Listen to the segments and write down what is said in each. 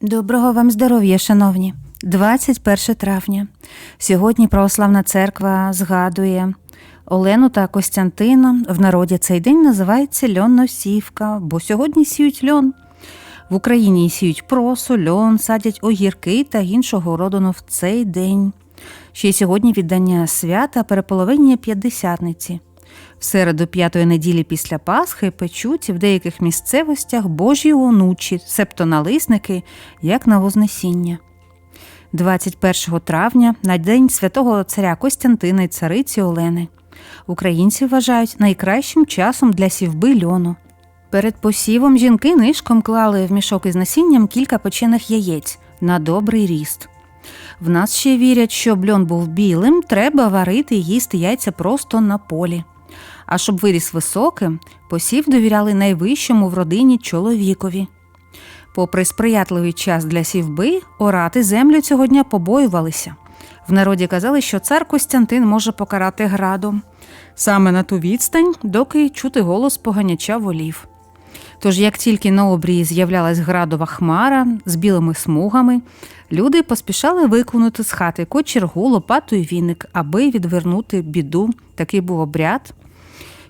Доброго вам здоров'я, шановні. 21 травня. Сьогодні Православна церква згадує Олену та Костянтина. В народі цей день називається льонносівка, бо сьогодні сіють льон. В Україні сіють просу, льон, садять огірки та іншого родину в цей день. Ще й сьогодні віддання свята переполовиння п'ятдесятниці. В середу п'ятої неділі після Пасхи печуть в деяких місцевостях божі онучі, себто налисники, як на Вознесіння. 21 травня на день святого царя Костянтина і цариці Олени. Українці вважають найкращим часом для сівби льону. Перед посівом жінки нишком клали в мішок із насінням кілька печених яєць на добрий ріст. В нас ще вірять, щоб льон був білим, треба варити і їсти яйця просто на полі. А щоб виріс високим, посів довіряли найвищому в родині чоловікові. Попри сприятливий час для сівби, орати землю цього дня побоювалися. В народі казали, що цар Костянтин може покарати градом саме на ту відстань, доки чути голос поганяча волів. Тож, як тільки на обрії з'являлась градова хмара з білими смугами, люди поспішали виконати з хати кочергу, лопату і віник, аби відвернути біду. Такий був обряд.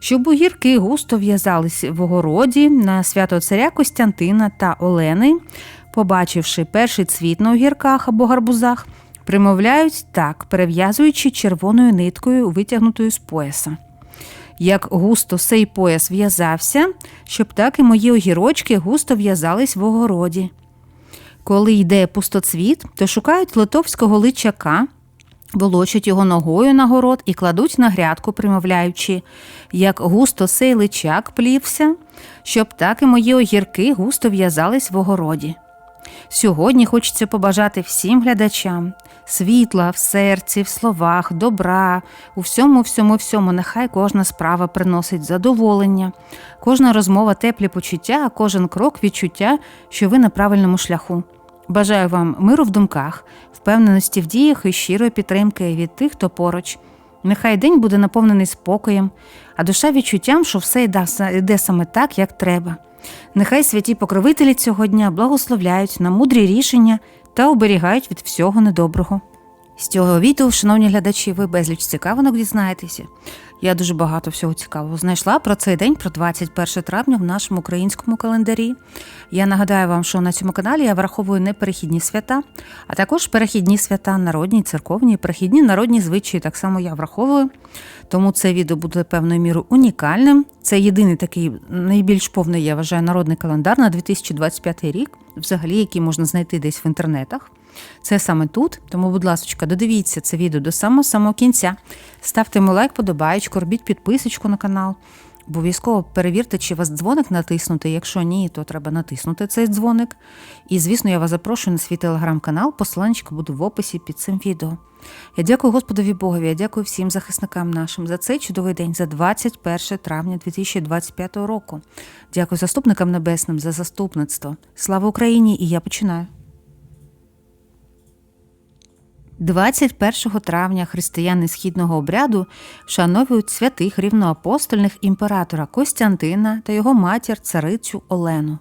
Щоб огірки густо в'язались в огороді на свято царя Костянтина та Олени, побачивши перший цвіт на огірках або гарбузах, примовляють так, перев'язуючи червоною ниткою, витягнутою з пояса. Як густо сей пояс в'язався, щоб так і мої огірочки густо в'язались в огороді. Коли йде пустоцвіт, то шукають литовського личака, волочать його ногою на город і кладуть на грядку, примовляючи, як густо сей личак плівся, щоб так і мої огірки густо в'язались в огороді. Сьогодні хочеться побажати всім глядачам світла в серці, в словах, добра, у всьому, всьому, всьому. Нехай кожна справа приносить задоволення, кожна розмова теплі почуття, а кожен крок відчуття, що ви на правильному шляху. Бажаю вам миру в думках, впевненості в діях і щирої підтримки від тих, хто поруч. Нехай день буде наповнений спокоєм, а душа відчуттям, що все йде саме так, як треба. Нехай святі покровителі цього дня благословляють на мудрі рішення та оберігають від всього недоброго. З цього відео, шановні глядачі, ви безліч цікавинок дізнаєтеся. Я дуже багато всього цікавого знайшла про цей день, про 21 травня в нашому українському календарі. Я нагадаю вам, що на цьому каналі я враховую не перехідні свята, а також перехідні свята, народні, церковні, перехідні народні звичаї. Так само я враховую. Тому це відео буде певною мірою унікальним. Це єдиний такий найбільш повний, я вважаю, народний календар на 2025 рік, взагалі, який можна знайти десь в інтернетах. Це саме тут. Тому, будь ласка, додивіться це відео до самого самого кінця. Ставте йому лайк, подобаєчку, робіть підписочку на канал. Обов'язково перевірте, чи вас дзвоник натиснути. Якщо ні, то треба натиснути цей дзвоник. І, звісно, я вас запрошую на свій телеграм-канал. Посиланчик буде в описі під цим відео. Я дякую Господові Богові, я дякую всім захисникам нашим за цей чудовий день, за 21 травня 2025 року. Дякую заступникам небесним за заступництво. Слава Україні! І я починаю. 21 травня християни східного обряду вшановують святих рівноапостольних імператора Костянтина та його матір царицю Олену.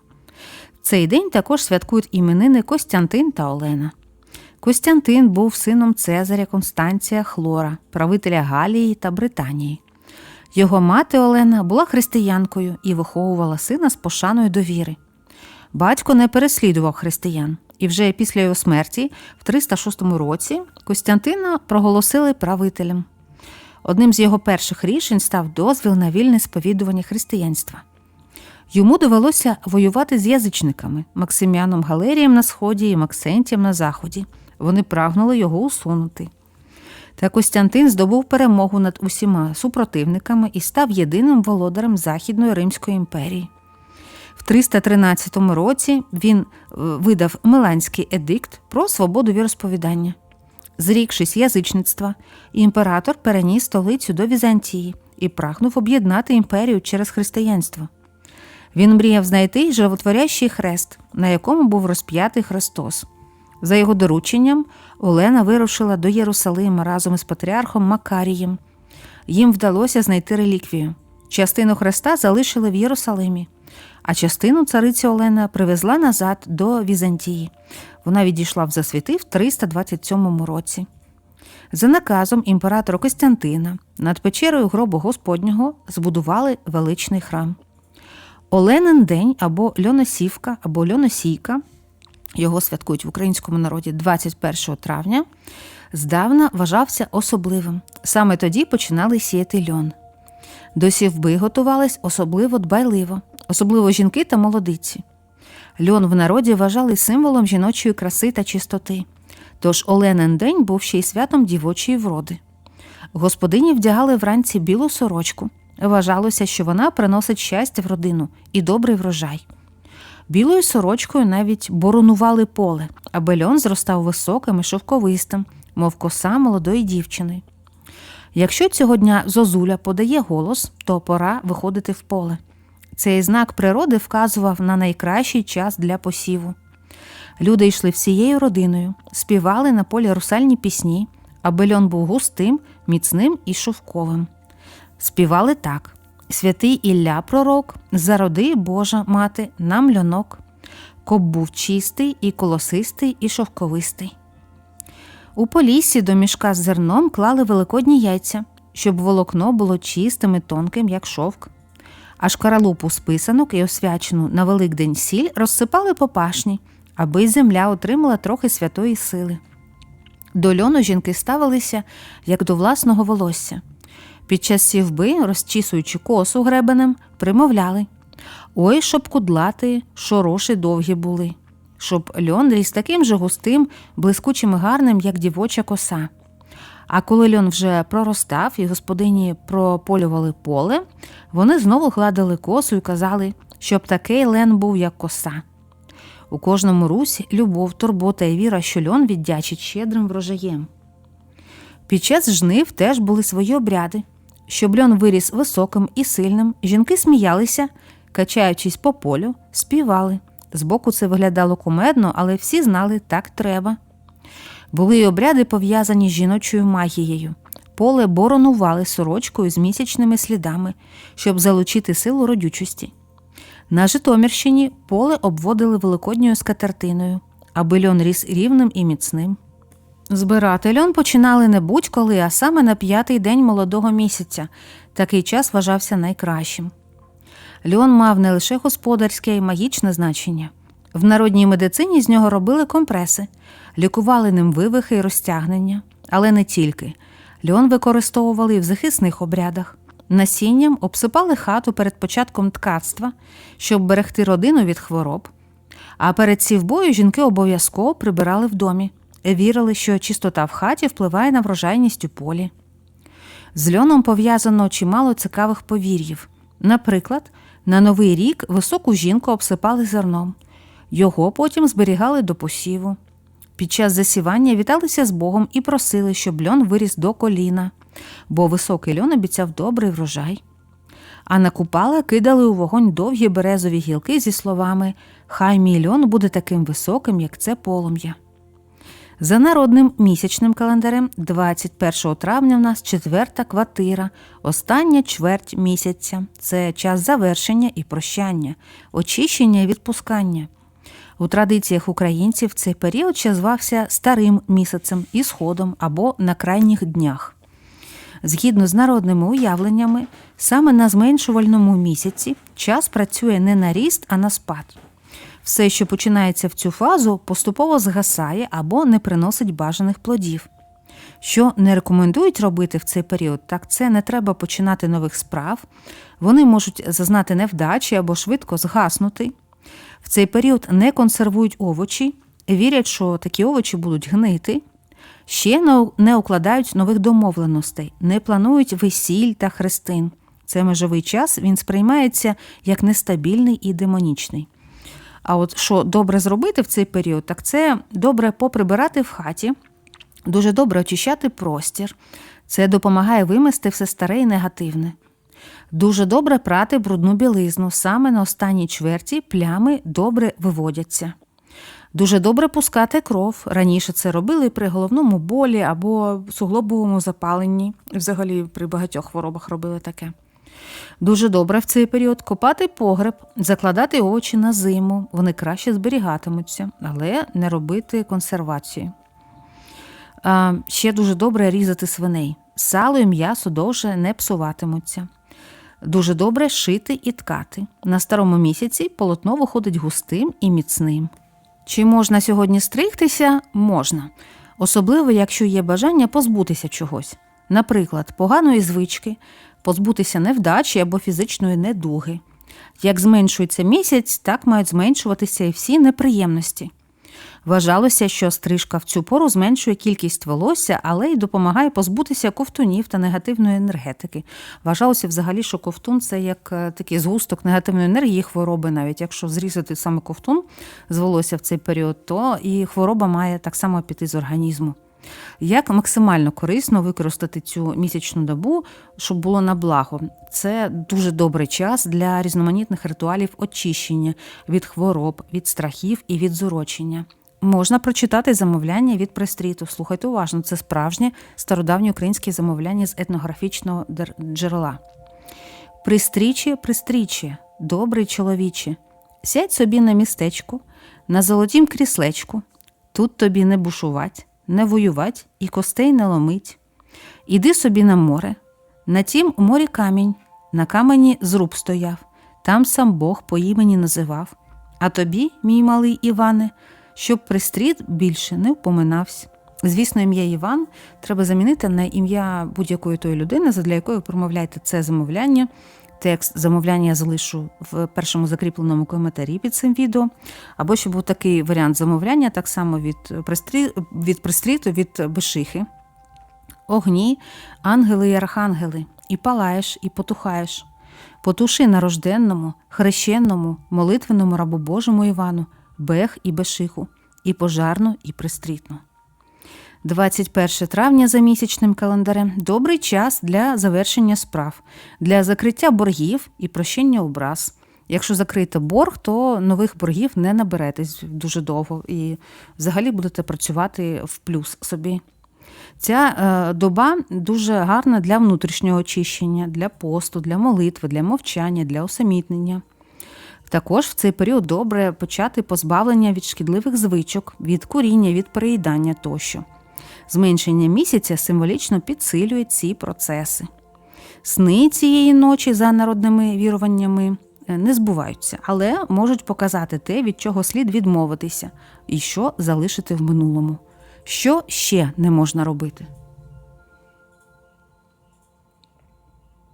В цей день також святкують іменини Костянтин та Олена. Костянтин був сином Цезаря Констанція Хлора, правителя Галії та Британії. Його мати Олена була християнкою і виховувала сина з пошаною довіри. Батько не переслідував християн, і вже після його смерті, в 306 році, Костянтина проголосили правителем. Одним з його перших рішень став дозвіл на вільне сповідування християнства. Йому довелося воювати з язичниками Максиміаном Галерієм на сході і Максентієм на заході. Вони прагнули його усунути. Та Костянтин здобув перемогу над усіма супротивниками і став єдиним володарем Західної Римської імперії. В 313 році він видав Миланський едикт про свободу віросповідання. Зрікшись язичництва, імператор переніс столицю до Візантії і прагнув об'єднати імперію через християнство. Він мріяв знайти животворящий хрест, на якому був розп'ятий Христос. За його дорученням, Олена вирушила до Єрусалима разом із патріархом Макарієм. Їм вдалося знайти реліквію. Частину хреста залишили в Єрусалимі. А частину цариця Олена привезла назад до Візантії. Вона відійшла в засвіти в 327 році. За наказом імператора Костянтина над печерою гробу Господнього збудували величний храм. Оленин день або Льоносівка, або Льоносійка, його святкують в українському народі 21 травня, здавна вважався особливим. Саме тоді починали сіяти льон. До сівби готувались особливо дбайливо, особливо жінки та молодиці. Льон в народі вважали символом жіночої краси та чистоти. Тож Оленин день був ще й святом дівочої вроди. Господині вдягали вранці білу сорочку. Вважалося, що вона приносить щастя в родину і добрий врожай. Білою сорочкою навіть боронували поле, аби льон зростав високим і шовковистим, мов коса молодої дівчини. Якщо цього дня зозуля подає голос, то пора виходити в поле. Цей знак природи вказував на найкращий час для посіву. Люди йшли всією родиною, співали на полі русальні пісні, аби льон був густим, міцним і шовковим. Співали так: Святий Ілля пророк, зароди Божа мати, нам льонок, коб був чистий і колосистий, і шовковистий. У поліссі до мішка з зерном клали великодні яйця, щоб волокно було чистим і тонким, як шовк. А шкаралупу з і освячену на Великдень сіль розсипали по пашні, аби земля отримала трохи святої сили. До льону жінки ставилися як до власного волосся. Під час сівби, розчісуючи косу гребенем, примовляли Ой, щоб кудлати, шороші довгі були, щоб льон ріс таким же густим, блискучим і гарним, як дівоча коса. А коли льон вже проростав і господині прополювали поле, вони знову гладили косу і казали, щоб такий лен був, як коса. У кожному русі любов, турбота і віра, що льон віддячить щедрим врожаєм. Під час жнив теж були свої обряди. Щоб льон виріс високим і сильним, жінки сміялися, качаючись по полю, співали. Збоку це виглядало кумедно, але всі знали, так треба. Були й обряди пов'язані з жіночою магією. Поле боронували сорочкою з місячними слідами, щоб залучити силу родючості. На Житомирщині поле обводили великодньою скатертиною, аби льон ріс рівним і міцним. Збирати льон починали не будь-коли, а саме на п'ятий день молодого місяця. Такий час вважався найкращим. Льон мав не лише господарське і магічне значення. В народній медицині з нього робили компреси, лікували ним вивихи і розтягнення, але не тільки. Льон використовували і в захисних обрядах. Насінням обсипали хату перед початком ткацтва, щоб берегти родину від хвороб. А перед сівбою жінки обов'язково прибирали в домі, вірили, що чистота в хаті впливає на врожайність у полі. З льоном пов'язано чимало цікавих повір'їв. Наприклад, на Новий рік високу жінку обсипали зерном, його потім зберігали до посіву. Під час засівання віталися з Богом і просили, щоб льон виріс до коліна, бо високий льон обіцяв добрий врожай. А на купала кидали у вогонь довгі березові гілки зі словами Хай мій льон буде таким високим, як це полум'я. За народним місячним календарем, 21 травня в нас четверта квартира, остання чверть місяця. Це час завершення і прощання, очищення і відпускання. У традиціях українців цей період ще звався старим місяцем і сходом або на крайніх днях. Згідно з народними уявленнями, саме на зменшувальному місяці час працює не на ріст, а на спад. Все, що починається в цю фазу, поступово згасає або не приносить бажаних плодів. Що не рекомендують робити в цей період, так це не треба починати нових справ, вони можуть зазнати невдачі або швидко згаснути. В цей період не консервують овочі, вірять, що такі овочі будуть гнити. Ще не- укладають нових домовленостей, не планують весіль та хрестин. Це межовий час він сприймається як нестабільний і демонічний. А от що добре зробити в цей період, так це добре поприбирати в хаті, дуже добре очищати простір. Це допомагає вимести все старе і негативне. Дуже добре прати брудну білизну. Саме на останній чверті плями добре виводяться. Дуже добре пускати кров. Раніше це робили при головному болі або суглобовому запаленні. Взагалі при багатьох хворобах робили таке. Дуже добре в цей період копати погреб, закладати овочі на зиму. Вони краще зберігатимуться, але не робити консервацію. А, ще дуже добре різати свиней. Сало і м'ясо довше не псуватимуться. Дуже добре шити і ткати. На старому місяці полотно виходить густим і міцним. Чи можна сьогодні стригтися? Можна. Особливо, якщо є бажання позбутися чогось. Наприклад, поганої звички, позбутися невдачі або фізичної недуги. Як зменшується місяць, так мають зменшуватися і всі неприємності. Вважалося, що стрижка в цю пору зменшує кількість волосся, але й допомагає позбутися ковтунів та негативної енергетики. Вважалося взагалі, що ковтун це як е, такий згусток негативної енергії, хвороби. Навіть якщо зрізати саме ковтун з волосся в цей період, то і хвороба має так само піти з організму. Як максимально корисно використати цю місячну добу, щоб було на благо? Це дуже добрий час для різноманітних ритуалів очищення від хвороб, від страхів і від зурочення. Можна прочитати замовляння від престріту. Слухайте уважно, це справжнє стародавнє українське замовляння з етнографічного джерела. Пристрічі, пристрічі, добрий чоловіче, сядь собі на містечку, на золотім кріслечку, тут тобі не бушувать, не воювать і костей не ломить. Іди собі на море, на тім у морі камінь, на камені зруб стояв, там сам Бог по імені називав. А тобі, мій малий Іване, щоб пристріт більше не впоминався. Звісно, ім'я Іван треба замінити на ім'я будь-якої тої людини, задля якої промовляєте це замовляння. Текст замовляння я залишу в першому закріпленому коментарі під цим відео. Або ще був такий варіант замовляння, так само від, від пристріту, від бешихи. Огні, ангели й архангели, і палаєш, і потухаєш. Потуши на рожденному, хрещенному, молитвенному рабу Божому Івану, бех і бешиху, і пожарну, і пристрітну. 21 травня за місячним календарем добрий час для завершення справ, для закриття боргів і прощення образ. Якщо закрити борг, то нових боргів не наберетесь дуже довго і взагалі будете працювати в плюс собі. Ця е, доба дуже гарна для внутрішнього очищення, для посту, для молитви, для мовчання, для усамітнення. Також в цей період добре почати позбавлення від шкідливих звичок, від куріння, від переїдання тощо. Зменшення місяця символічно підсилює ці процеси. Сни цієї ночі за народними віруваннями е, не збуваються, але можуть показати те, від чого слід відмовитися, і що залишити в минулому. Що ще не можна робити?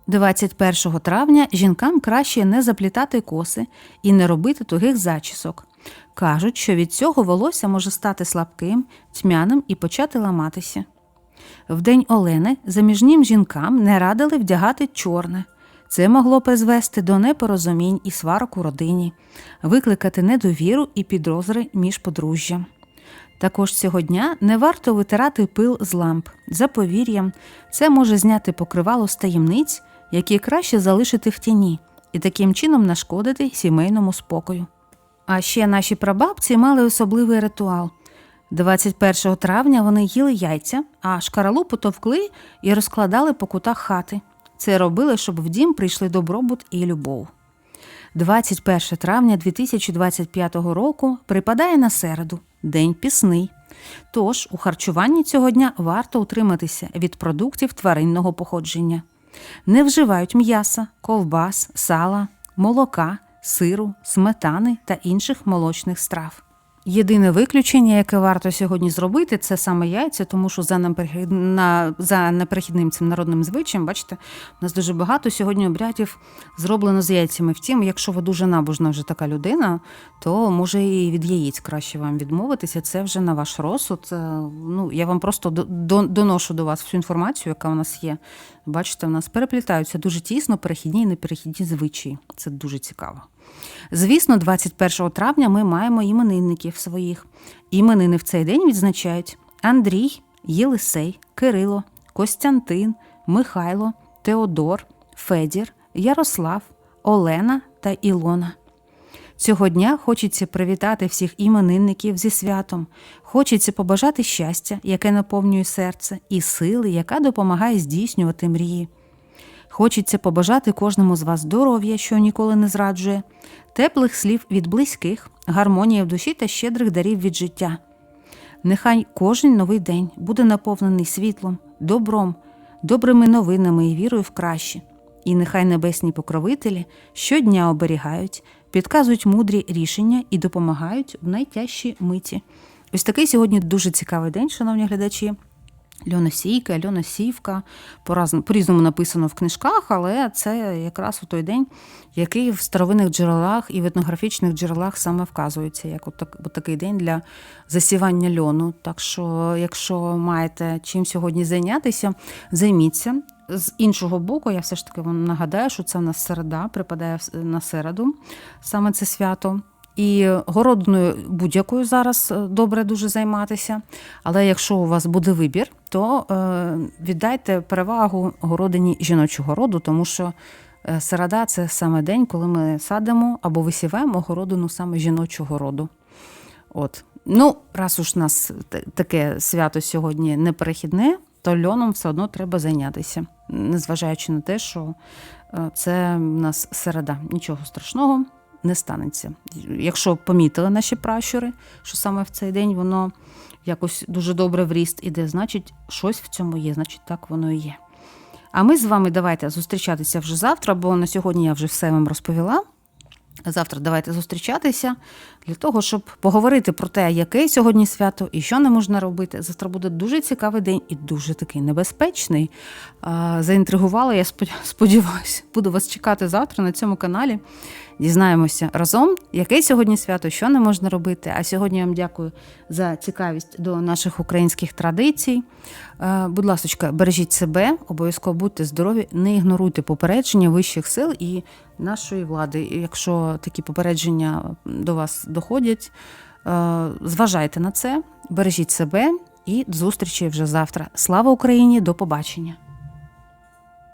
21 травня жінкам краще не заплітати коси і не робити тугих зачісок. Кажуть, що від цього волосся може стати слабким, тьмяним і почати ламатися. В день Олени заміжнім жінкам не радили вдягати чорне. Це могло призвести до непорозумінь і сварок у родині, викликати недовіру і підозри між подружжям. Також цього дня не варто витирати пил з ламп. За повір'ям, це може зняти покривало з таємниць, які краще залишити в тіні, і таким чином нашкодити сімейному спокою. А ще наші прабабці мали особливий ритуал. 21 травня вони їли яйця, а шкаралупу товкли і розкладали по кутах хати. Це робили, щоб в дім прийшли добробут і любов. 21 травня 2025 року припадає на середу, день пісний. Тож у харчуванні цього дня варто утриматися від продуктів тваринного походження. Не вживають м'яса, ковбас, сала, молока, сиру, сметани та інших молочних страв. Єдине виключення, яке варто сьогодні зробити, це саме яйця, тому що за на- за неперехідним цим народним звичаєм, бачите, у нас дуже багато сьогодні обрядів зроблено з яйцями. Втім, якщо ви дуже набожна вже така людина, то може і від яєць краще вам відмовитися. Це вже на ваш розсуд. Е, Ну, я вам просто до- до- доношу до вас всю інформацію, яка у нас є. Бачите, у нас переплітаються дуже тісно перехідні і неперехідні звичаї. Це дуже цікаво. Звісно, 21 травня ми маємо іменинників своїх. Іменини в цей день відзначають Андрій, Єлисей, Кирило, Костянтин, Михайло, Теодор, Федір, Ярослав, Олена та Ілона. Цього дня хочеться привітати всіх іменинників зі святом. Хочеться побажати щастя, яке наповнює серце, і сили, яка допомагає здійснювати мрії. Хочеться побажати кожному з вас здоров'я, що ніколи не зраджує, теплих слів від близьких, гармонії в душі та щедрих дарів від життя. Нехай кожен новий день буде наповнений світлом, добром, добрими новинами і вірою в краще. І нехай небесні покровителі щодня оберігають, підказують мудрі рішення і допомагають в найтяжчій миті. Ось такий сьогодні дуже цікавий день, шановні глядачі. Льоносійка, льоносівка, по-раз- по-різному написано в книжках, але це якраз у той день, який в старовинних джерелах і в етнографічних джерелах саме вказується, як от, так, от такий день для засівання льону. Так що, якщо маєте чим сьогодні зайнятися, займіться. З іншого боку, я все ж таки вам нагадаю, що це у нас середа, припадає на середу, саме це свято. І городною будь-якою зараз е, добре дуже займатися. Але якщо у вас буде вибір, то е, віддайте перевагу городині жіночого роду, тому що е, середа це саме день, коли ми садимо або висіваємо городину саме жіночого роду. От. Ну, раз уж нас таке свято сьогодні неперехідне, то льоном все одно треба зайнятися, незважаючи на те, що це в нас середа. Нічого страшного не станеться. Якщо помітили наші пращури, що саме в цей день воно якось дуже добре в ріст іде, значить, щось в цьому є, значить, так воно і є. А ми з вами давайте зустрічатися вже завтра, бо на сьогодні я вже все вам розповіла. Завтра давайте зустрічатися для того, щоб поговорити про те, яке сьогодні свято і що не можна робити. Завтра буде дуже цікавий день і дуже такий небезпечний. Заінтригувала, я сподіваюся, буду вас чекати завтра на цьому каналі. Дізнаємося разом, яке сьогодні свято, що не можна робити. А сьогодні я вам дякую за цікавість до наших українських традицій. Е, Будь ласка, бережіть себе, обов'язково будьте здорові, не ігноруйте попередження вищих сил і нашої влади. Якщо такі попередження до вас доходять, е, зважайте на це, бережіть себе і до зустрічі вже завтра. Слава Україні! До побачення!